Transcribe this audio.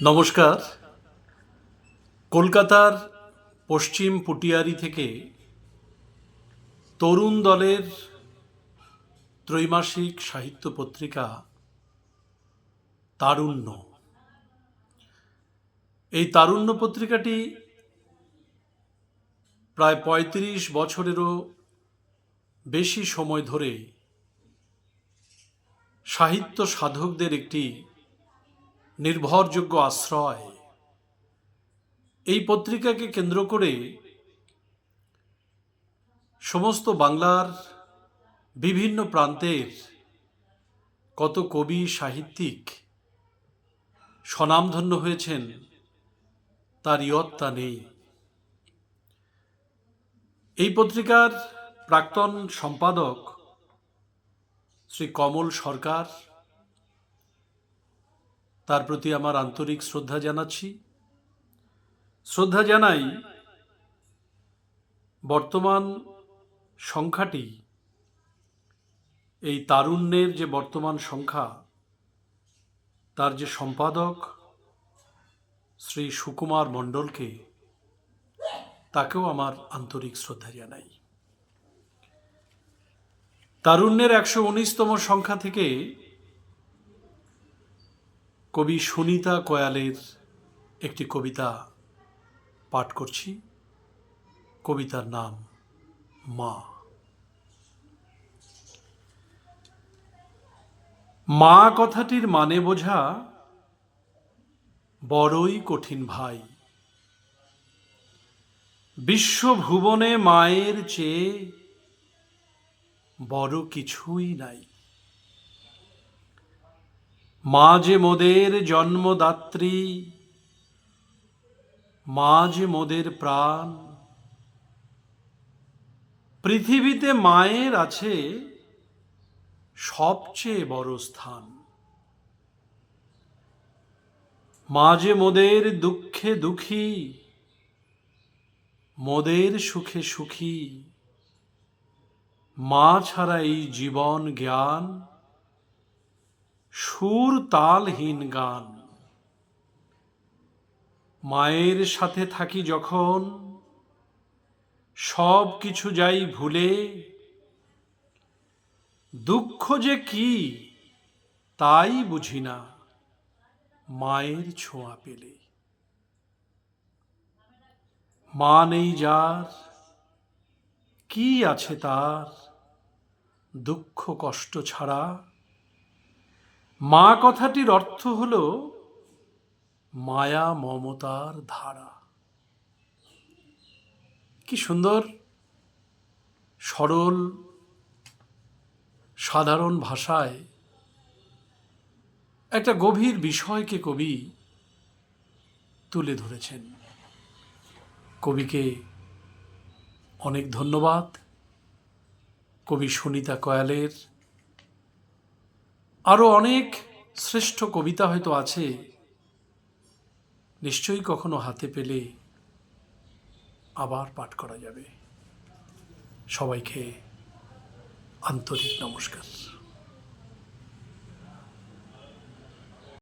নমস্কার। কলকাতার পশ্চিম পুটিয়ারি থেকে তরুণ দলের ত্রৈমাসিক সাহিত্য পত্রিকা তারুণ্য। এই তারুণ্য পত্রিকাটি প্রায় পঁয়ত্রিশ বছরেরও বেশি সময় ধরে সাহিত্য সাধকদের একটি নির্ভরযোগ্য আশ্রয়। এই পত্রিকাকে কেন্দ্র করে সমস্ত বাংলার বিভিন্ন প্রান্তের কত কবি, সাহিত্যিক স্বনামধন্য হয়েছেন, তার ইয়ত্তা নেই। এই পত্রিকার প্রাক্তন সম্পাদক শ্রী কমল সরকার তার প্রতি আমার আন্তরিক শ্রদ্ধা জানাচ্ছি। শ্রদ্ধা জানাই বর্তমান সংখ্যাটি, এই তারুণ্যের যে বর্তমান সংখ্যা, তার যে সম্পাদক শ্রী সুকুমার মণ্ডলকে, তাকেও আমার আন্তরিক শ্রদ্ধা জানাই। তারুণ্যের একশো উনিশতম সংখ্যা থেকে কবি সুনিতা কয়ালের একটি কবিতা পাঠ করছি। কবিতার নাম মা। মা কথাটির মানে বোঝা বড়ই কঠিন ভাই। বিশ্বভুবনে মায়ের চেয়ে বড় কিছুই নাই। মা যে মোদের জন্মদাত্রী মা যে মোদের প্রাণ। পৃথিবীতে মায়ের আছে সবচেয়ে বড় স্থান। মা যে মোদের দুঃখে দুঃখী, মোদের সুখে সুখী। মা ছাড়া এই জীবন জ্ঞান সুর তালহীন গান। মায়ের সাথে থাকি যখন, সব কিছু যাই ভুলে। দুঃখ যে কি, তাই বুঝি না, মায়ের ছোঁয়া পেলে। মা নেই যার, কি আছে তার, দুঃখ কষ্ট ছাড়া। মা কথাটির অর্থ হল মায়া মমতার ধারা। কি সুন্দর, সরল, সাধারণ ভাষায় একটা গভীর বিষয়কে কবি তুলে ধরেছেন। কবিকে অনেক ধন্যবাদ। কবি সুনিতা কয়ালের আরও অনেক শ্রেষ্ঠ কবিতা হয়তো আছে। নিশ্চয়ই কখনো হাতে পেলে আবার পাঠ করা যাবে। সবাইকে আন্তরিক নমস্কার।